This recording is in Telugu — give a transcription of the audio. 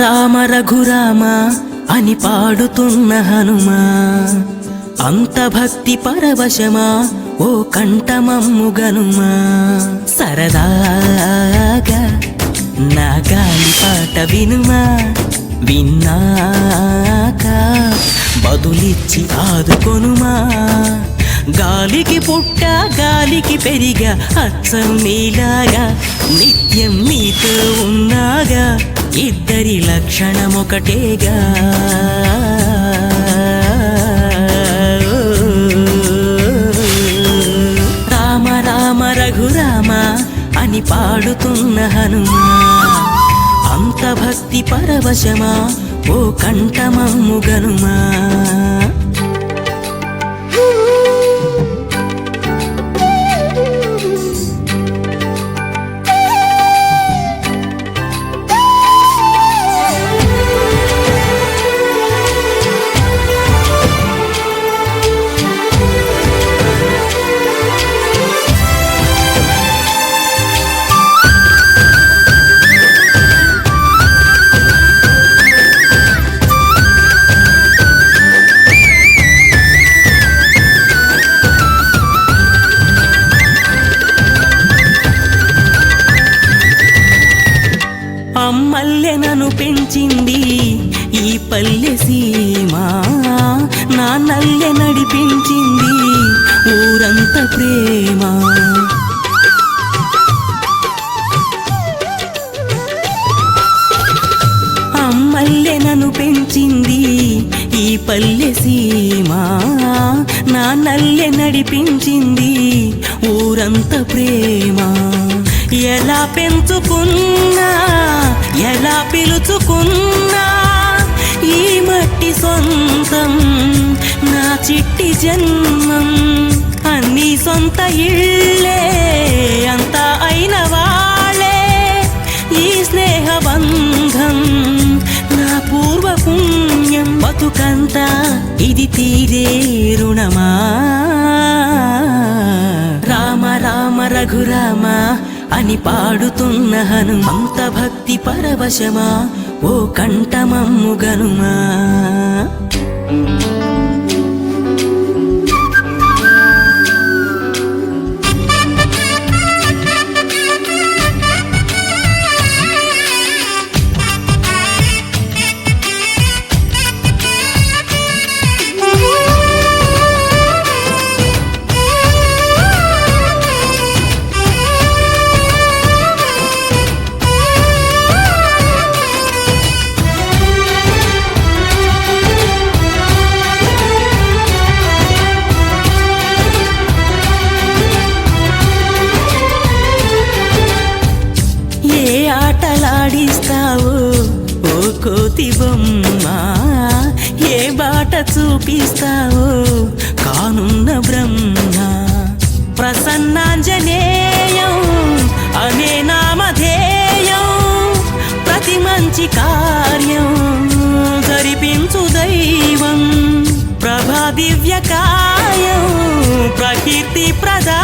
రామ రఘురామ అని పాడుతున్న హనుమా. అంత భక్తి పరవశమా ఓ కంఠమమ్ము గనుమా. సరదాగా నా గాలి పాట వినుమా. విన్నాక బదులిచ్చి ఆదుకొనుమా. గాలికి పుట్ట గాలికి పెరిగా అచ్చం నీలాగా నిత్యం నీతో ఉన్నాగా ఇద్దరి లక్షణం ఒకటేగా. రామ రామ రఘురామ అని పాడుతున్న హనుమా అంత భక్తి పరవశమా ఓ కంఠమమ్ము మమ్మల్లె అమ్మల్లె నన్ను పెంచింది ఈ పల్లె సీమ. నల్లె నడిపించింది ఊరంత ప్రేమ. అమ్మల్లె నన్ను పెంచింది ఈ పల్లె సీమ. నల్లె నడిపించింది ఊరంత ప్రేమ. ఎలా పెంచుకున్నా ఎలా పిలుచుకున్నా? ఈ మట్టి సొంతం నా చిట్టి జన్మం. అన్ని సొంత ఇళ్ళే అంతా అయిన వాళ్ళే. ఈ స్నేహబంధం నా పూర్వ పుణ్యం బతుకంతా ఇది తీరే రుణమా? రామ రామ రఘురామ అని పాడుతున్న హనుమంత భక్తి పరవశమా ఓ కంఠమమ్ము గనుమా జ్యోతి బొమ్మ ఏ బాట చూపిస్తావు? కానున్న బ్రహ్మ. ప్రసన్నాంజనేయం అనే నామధేయం ప్రతి మంచి కార్యం జరిపించు దైవం. ప్రభా దివ్యకాయం ప్రకీర్తి ప్రదా